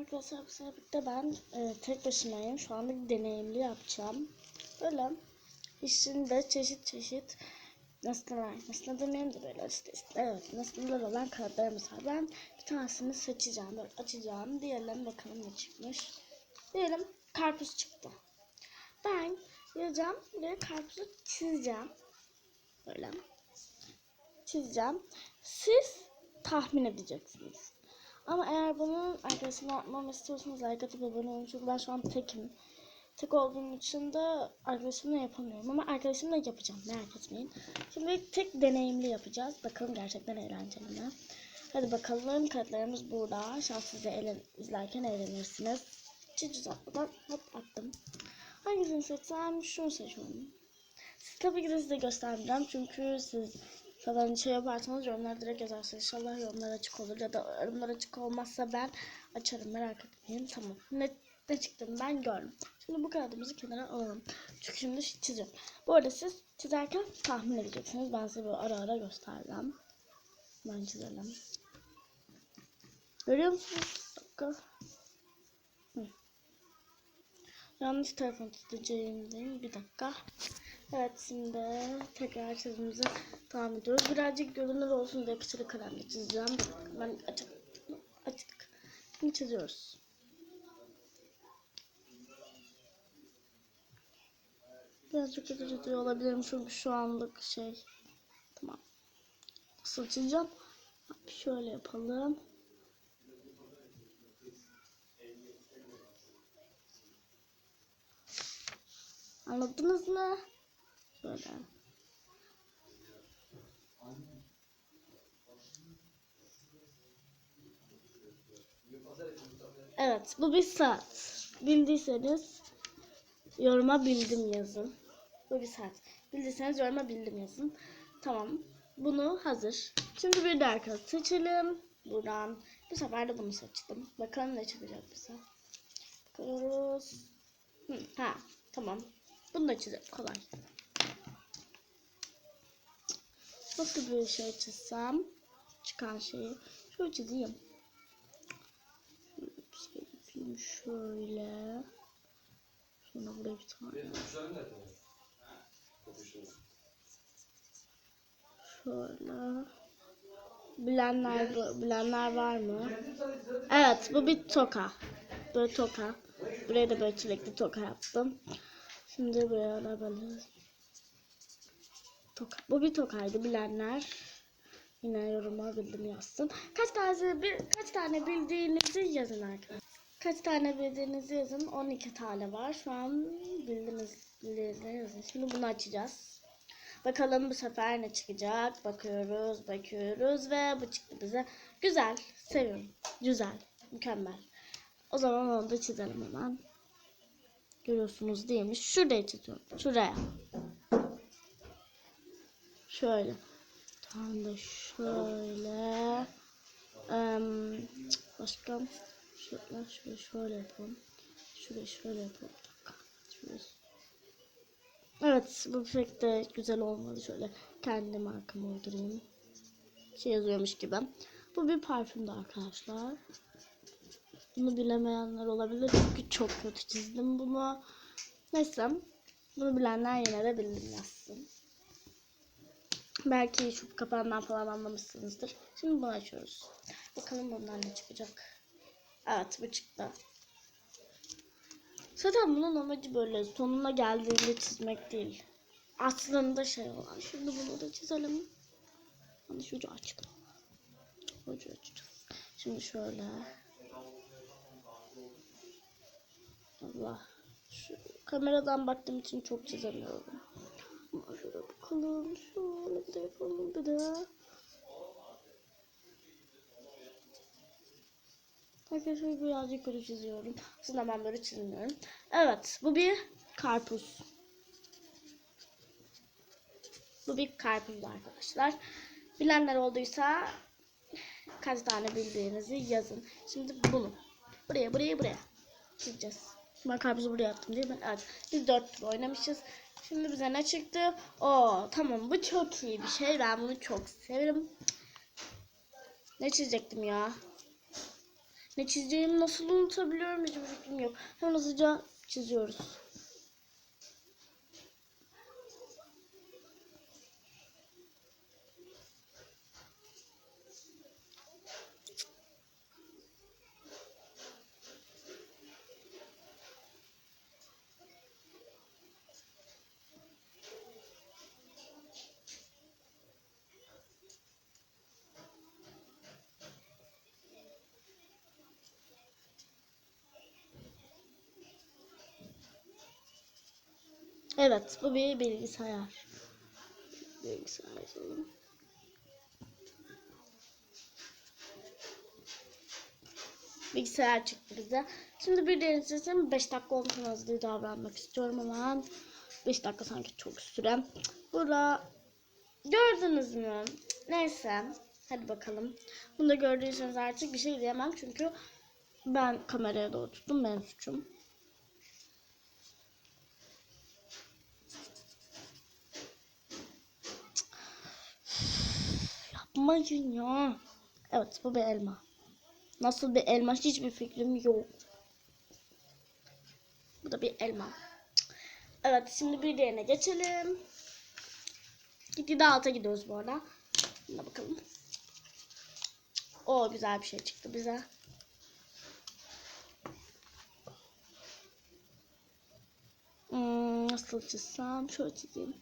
Arkadaşlar bu sefer ben e, tek başımayım. Şu anda deneyimli yapacağım. Böyle içinde çeşit çeşit nesneler, nesne demeyeyim de böyle işte, işte evet nesneler olan kağıtlarımız var. Ben bir tanesini seçeceğim, böyle açacağım. Diyelim bakalım ne çıkmış. Diyelim karpuz çıktı. Ben yazacağım ve karpuzu çizeceğim. Böyle çizeceğim. Siz tahmin edeceksiniz. Ama eğer bunu arkadaşımla yapmamı istiyorsanız atıp abone. Çünkü ben şu an tekim. Tek olduğum için de arkadaşımla yapamıyorum. Ama arkadaşımla yapacağım. Merak etmeyin. Şimdi tek deneyimli yapacağız. Bakalım gerçekten eğlenceli mi? Hadi bakalım. Kartlarımız burada. Şanssız eğlen izlerken eğlenirsiniz. Çiçiz atmadan hop attım. Hangisini seçsem? Şunu seçiyorum. Siz tabii ki de size göstermeyeceğim. Çünkü siz falan şey yaparsanız yorumlara direkt yazarsınız. İnşallah yorumlar açık olur. Ya da yorumlar açık olmazsa ben açarım. Merak etmeyin. Tamam. Ne, ne çıktığını ben gördüm. Şimdi bu kağıdımızı kenara alalım. Çünkü şimdi çiziyorum. Bu arada siz çizerken tahmin edeceksiniz. Ben size böyle ara ara göstereceğim. Ben çizelim. Görüyor musunuz? Bir dakika. Hı. Yanlış telefon tutacağım Bir dakika. Evet şimdi tekrar çizimize devam ediyoruz. Birazcık görünür olsun diye küçük kalemle çizeceğim. Ben açık açık. Şimdi çiziyoruz. Birazcık kötü çiziyor olabilirim çünkü şu anlık şey. Tamam. Nasıl çizeceğim? Şöyle yapalım. Anladınız mı? Şöyle. Evet bu bir saat. Bildiyseniz yoruma bildim yazın. Bu bir saat. Bildiyseniz yoruma bildim yazın. Tamam. Bunu hazır. Şimdi bir arkadaş seçelim. Buradan. Bu sefer de bunu seçtim. Bakalım ne çıkacak bize. Bakıyoruz. Hı, ha tamam. Bunu da çizelim. Kolay. Nasıl bir şey çizsem çıkan şeyi şöyle çizeyim. Şey yapayım şöyle. Sonra buraya bir tane. Şöyle. Bilenler bilenler var mı? Evet bu bir toka. Böyle toka. Buraya da böyle çilekli toka yaptım. Şimdi buraya da böyle toka. Bu bir tokaydı bilenler. Yine yoruma bildim yazsın. Kaç tane bir kaç tane bildiğinizi yazın arkadaşlar. Kaç tane bildiğinizi yazın. 12 tane var. Şu an bildiğiniz bildiğinizi yazın. Şimdi bunu açacağız. Bakalım bu sefer ne çıkacak. Bakıyoruz, bakıyoruz ve bu çıktı bize. Güzel, seviyorum. Güzel, mükemmel. O zaman onu da çizelim hemen. Görüyorsunuz değil mi? Şuraya çiziyorum. Şuraya. Şöyle. Tam da şöyle. Em, başka şöyle şöyle şöyle yapalım. Şöyle şöyle yapalım. Şöyle. Evet bu pek de güzel olmadı. Şöyle kendi markamı uydurayım. Şey yazıyormuş gibi. Bu bir parfümdü arkadaşlar. Bunu bilemeyenler olabilir çünkü çok kötü çizdim bunu. Neyse. Bunu bilenler yine de bildim yazsın. Belki şu kapağından falan anlamışsınızdır. Şimdi bunu açıyoruz. Bakalım bundan ne çıkacak. Evet bu çıktı. Zaten bunun amacı böyle sonuna geldiğinde çizmek değil. Aslında şey olan. Şimdi bunu da çizelim. Yanlış ucu açtım. Ucu açacağız. Şimdi şöyle. Allah. Şu kameradan baktığım için çok çizemiyorum. Ama şöyle bir de yapalım bir de. Arkadaşlar birazcık kötü çiziyorum. Aslında ben böyle çizmiyorum. Evet bu bir karpuz. Bu bir karpuz arkadaşlar. Bilenler olduysa kaç tane bildiğinizi yazın. Şimdi bunu buraya buraya buraya çizeceğiz. Ben karpuzu buraya attım değil mi? Evet. Biz dört oynamışız. Şimdi bize ne çıktı? Oo tamam bu çok iyi bir şey. Ben bunu çok severim. Ne çizecektim ya? Ne çizeceğimi nasıl unutabiliyorum hiçbir fikrim yok. Hemen hızlıca çiziyoruz. Evet bu bir bilgisayar. Bilgisayar yazalım. Bilgisayar çıktı bize. Şimdi bir diğer için 5 dakika olmasına hızlı davranmak istiyorum ama 5 dakika sanki çok süre. Burada gördünüz mü? Neyse. Hadi bakalım. Bunu da gördüyseniz artık bir şey diyemem çünkü ben kameraya doğru tuttum. Benim suçum. Yapmayın ya. Evet bu bir elma. Nasıl bir elma hiçbir fikrim yok. Bu da bir elma. Evet şimdi bir diğerine geçelim. Gitgide alta gidiyoruz bu arada. Buna bakalım. O güzel bir şey çıktı bize. Hmm, nasıl çizsem? Şöyle çizeyim.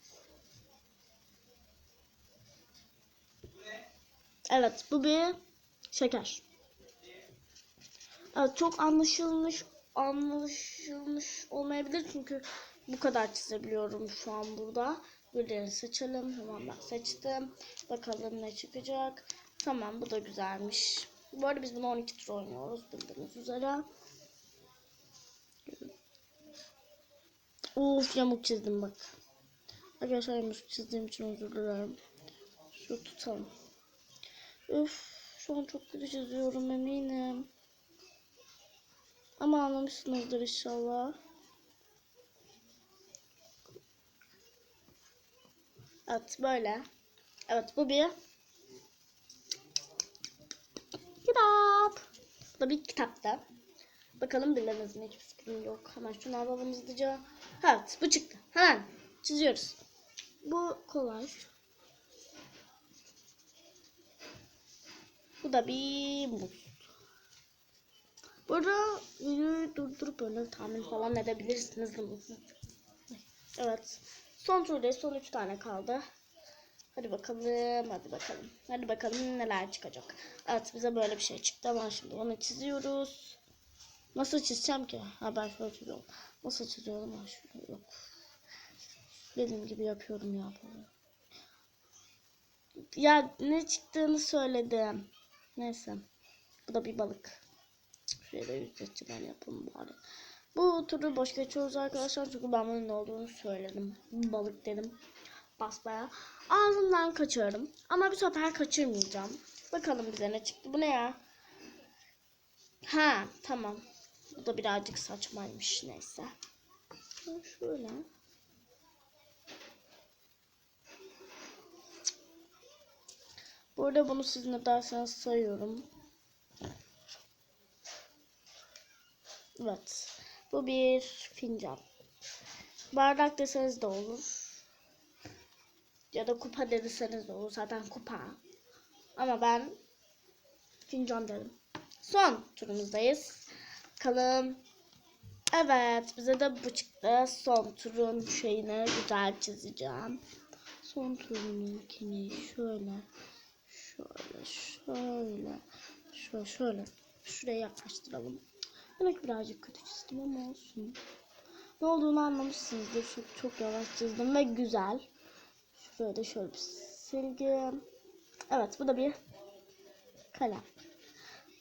Evet bu bir şeker. Evet çok anlaşılmış anlaşılmış olmayabilir çünkü bu kadar çizebiliyorum şu an burada. Birilerini seçelim. Tamam ben seçtim. Bakalım ne çıkacak. Tamam bu da güzelmiş. Bu arada biz bunu 12 tur oynuyoruz bildiğiniz üzere. Uf yamuk çizdim bak. Arkadaşlar yamuk çizdiğim için özür dilerim. Şu tutalım. Üf, şu an çok kötü çiziyorum eminim. Ama anlamışsınızdır inşallah. Evet böyle. Evet bu bir kitap. Bu da bir kitapta. Bakalım bilemez mi? Hiçbir fikrim yok. Hemen şunu alalım hızlıca. Evet bu çıktı. Hemen çiziyoruz. Bu kolay. Bu da bir muz. Burada videoyu durdurup böyle tahmin falan edebilirsiniz. Evet. Son turdayız. Son 3 tane kaldı. Hadi bakalım. Hadi bakalım. Hadi bakalım neler çıkacak. Evet bize böyle bir şey çıktı ama şimdi onu çiziyoruz. Nasıl çizeceğim ki? Ha ben şöyle çiziyorum. Nasıl çiziyorum? Ha şöyle yok. Dediğim gibi yapıyorum ya. Ya ne çıktığını söyledim. Neyse. Bu da bir balık. Şuraya da ücretçi yapalım bari. Bu turu boş geçiyoruz arkadaşlar. Çünkü ben bunun olduğunu söyledim. Balık dedim. Basbaya. Ağzımdan kaçıyorum. Ama bu sefer kaçırmayacağım. Bakalım bize ne çıktı. Bu ne ya? Ha tamam. Bu da birazcık saçmaymış. Neyse. Şöyle. Bu arada bunu siz ne derseniz sayıyorum. Evet. Bu bir fincan. Bardak deseniz de olur. Ya da kupa deseniz de olur. Zaten kupa. Ama ben fincan dedim. Son turumuzdayız. Bakalım. Evet. Bize de bu çıktı. Son turun şeyini güzel çizeceğim. Son turununkini şöyle. Şöyle. Şöyle. Şöyle. Şöyle. Şuraya yaklaştıralım. Demek birazcık kötü çizdim ama olsun. Ne olduğunu anlamışsınızdır. Çok, çok yavaş çizdim ve güzel. Şuraya da şöyle bir silgi. Evet bu da bir kalem.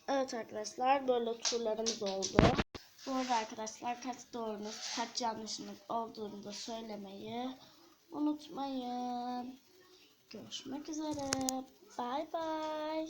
Evet arkadaşlar böyle turlarımız oldu. Bu arada arkadaşlar kaç doğrunuz kaç yanlışınız olduğunu da söylemeyi unutmayın. Görüşmek üzere. Bay bay.